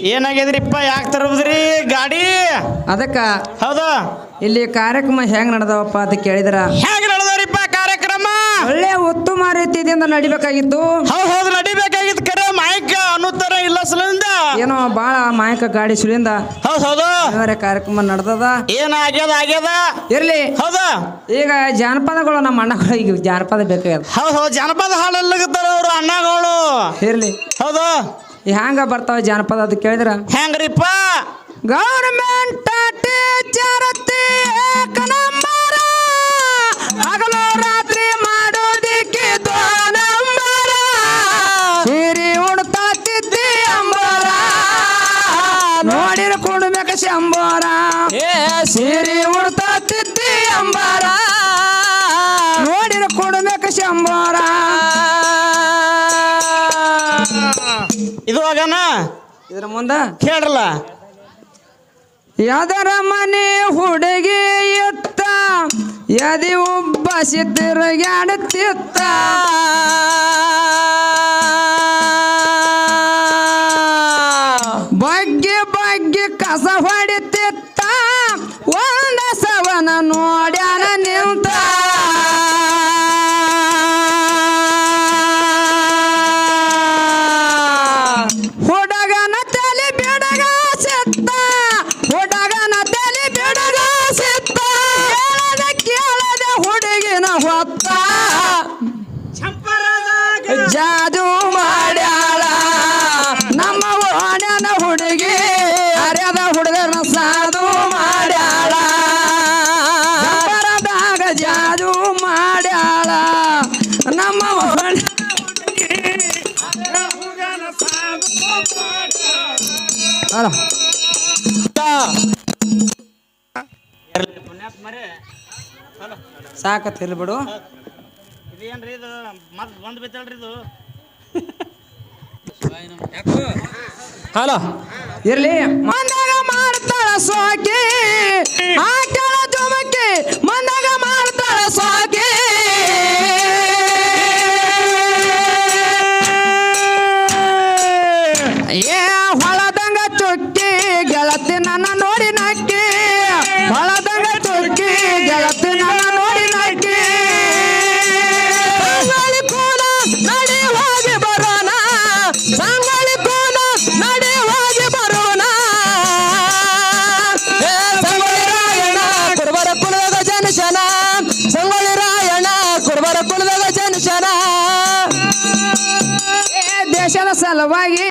ಏನಾಗ್ಯದ್ರಿಪ್ಪ ಯಾಕೆ ತರಬದ್ರಿ ಗಾಡಿ? ಅದಕ್ಕ ಹೌದ? ಇಲ್ಲಿ ಕಾರ್ಯಕ್ರಮ ಹೆಂಗ್ ನಡೆದವಪ್ಪ ಅಂತ ಕೇಳಿದ್ರ? ಹೆಂಗ್ ನಡೆದವ್ರಿಪ್ಪ ಕಾರ್ಯಕ್ರಮ? ಒಳ್ಳೆ ಉತ್ತಮ ರೀತಿಯಿಂದ ನಡಿಬೇಕಾಗಿತ್ತು. ಹೌದ್ ಹೌದು ನಡಿಬೇಕಾಗಿತ್ತು ಕರೆ. ಮಾಯಕ ಅನ್ನುತ್ತಾರ ಇಲ್ಲ ಸಲಿಂದ. ಏನೋ ಬಾಳ ಮಾಯಕ ಗಾಡಿ ಸುಳಿಂದ ಹೌದ್ ಹೌದು. ಬೇರೆ ಕಾರ್ಯಕ್ರಮ ನಡೆದದ. ಏನ್ ಆಗ್ಯದ ಆಗ್ಯದ? ಇರ್ಲಿ. ಹೌದ? ಈಗ ಜಾನಪದಗಳು ನಮ್ಮ ಅಣ್ಣಗಳು ಈಗ ಜಾನಪದ ಬೇಕಾಗ್ಯದ. ಹೌದ್ ಹೌದು. ಜಾನಪದ ಹಾಡಲ್ಲಗತ್ತಾರ ಅವ್ರು ಅಣ್ಣಗಳು. ಇರ್ಲಿ. ಹೌದು? ಹ್ಯಾಂಗ ಬರ್ತಾವ ಜಾನಪದ ಅದು ಕೇಳಿದ್ರ? ಹೆಂಗ್ರಿಪ್ಪ ಗೌರ್ಮೆಂಟ್ ಟೀಚರ್ ಹಗಲು ರಾತ್ರಿ ಮಾಡೋದಿಕ್ಕೆ ದೋ ನಂಬರ ಸೀರಿ ಉಡ್ತಾ ತಿದ್ದಿ ಅಂಬರ. ನೋಡಿರ ಕುಡ್ಬೇಕ ಶಂಬರ ಏ ಸೀರಿ ಇದು ಆಗನ? ಇದ್ರ ಮುಂದ? ಕೇಳ್ರಲ್ಲ. ಯಾದರ ಮನೆ ಹುಡುಗಿ ಎತ್ತ ಯದಿ ಒಬ್ಬ ಸಿದ್ಧರಗಾಡುತ್ತಿತ್ತ ಬಗ್ಗೆ ಬಗ್ಗೆ ಕಸ ಹೊಡಿತಿತ್ತ. ಒಂದ ಸವನ ನೋಡ್ಯಾನ ಜಾದು ಮಾಡ್ಯಾಳ. ನಮ್ಮ ಓಣ್ಯನ ಹುಡುಗಿ ಅರ್ಯದ ಹುಡುಗನ ಸಾಧು ಮಾಡ್ಯಾಳ. ಬರದಾಗ ಜಾದು ಮಾಡ್ಯಾಳ. ನಮ್ಮ ಓಣ್ಯ ಇದೇನ್ರಿ ಇದು? ಮತ್ ಬಂದ್ ಬಿತ್ತಲ್ರಿ ಇದು? ಹಲೋ. ಇರ್ಲಿ. ಮಂದಾಗ ಮಾಡ್ತಾಳ ಸೋಕಿ. ಹಾಕ್ಯಾಳ ದೇಶದ ಸಲುವಾಗಿ